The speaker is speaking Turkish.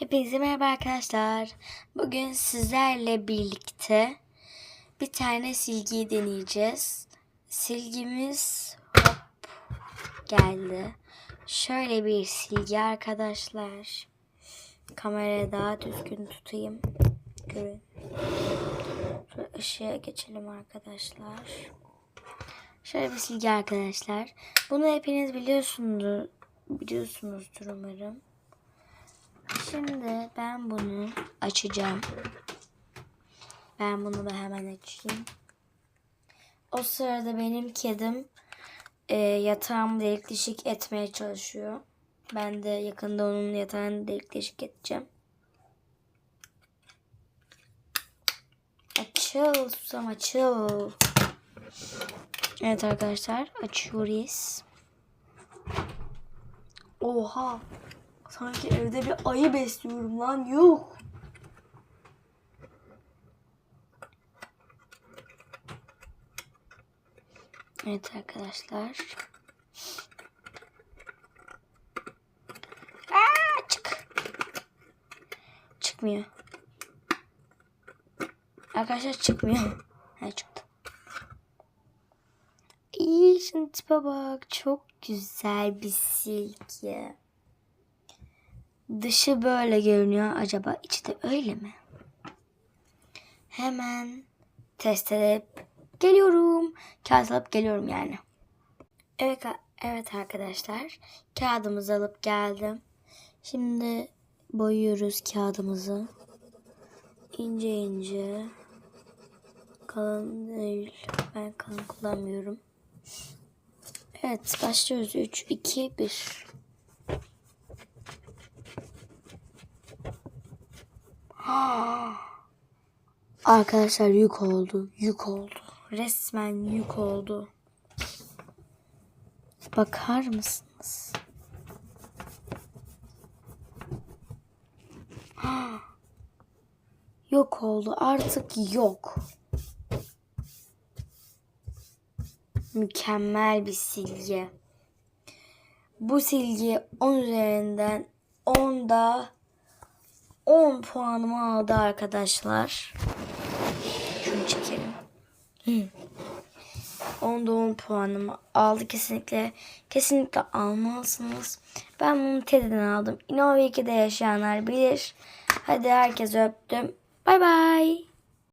Hepinize merhaba arkadaşlar. Bugün sizlerle birlikte bir tane silgiyi deneyeceğiz. Silgimiz hop geldi. Şöyle bir silgi arkadaşlar. Kamerayı daha düzgün tutayım. Görün. Şöyle ışığa geçelim arkadaşlar. Şöyle bir silgi arkadaşlar. Bunu hepiniz biliyorsunuz, biliyorsunuzdur umarım. Şimdi ben bunu açacağım. Ben bunu da hemen açayım. O sırada benim kedim e, yatağımı delik deşik etmeye çalışıyor. Ben de yakında onun yatağını delik deşik edeceğim. Açıl susam açıl. Evet arkadaşlar açıyoruz. Oha. Sanki evde bir ayı besliyorum lan. Yok. Evet arkadaşlar. Aa, çık. Çıkmıyor. Arkadaşlar çıkmıyor. Ha çıktı. İyi şimdi tipe bak. Çok güzel bir silgi. Dışı böyle görünüyor. Acaba içi de öyle mi? Hemen test edip geliyorum. Kağıt alıp geliyorum yani. Evet, evet arkadaşlar. Kağıdımızı alıp geldim. Şimdi boyuyoruz kağıdımızı. İnce ince. Kalın değil. Ben kalın kullanmıyorum. Evet başlıyoruz. 3, 2, 1. Arkadaşlar yük oldu. Yük oldu. Resmen yük oldu. Bakar mısınız? Yok oldu. Artık yok. Mükemmel bir silgi. Bu silgi 10 üzerinden 10'da 10 puanımı aldı arkadaşlar. Şunu çekelim. 10'da 10 puanımı aldı kesinlikle. Kesinlikle almalısınız. Ben bunu TED'den aldım. Innova 2'de yaşayanlar bilir. Hadi herkes öptüm. Bay bay.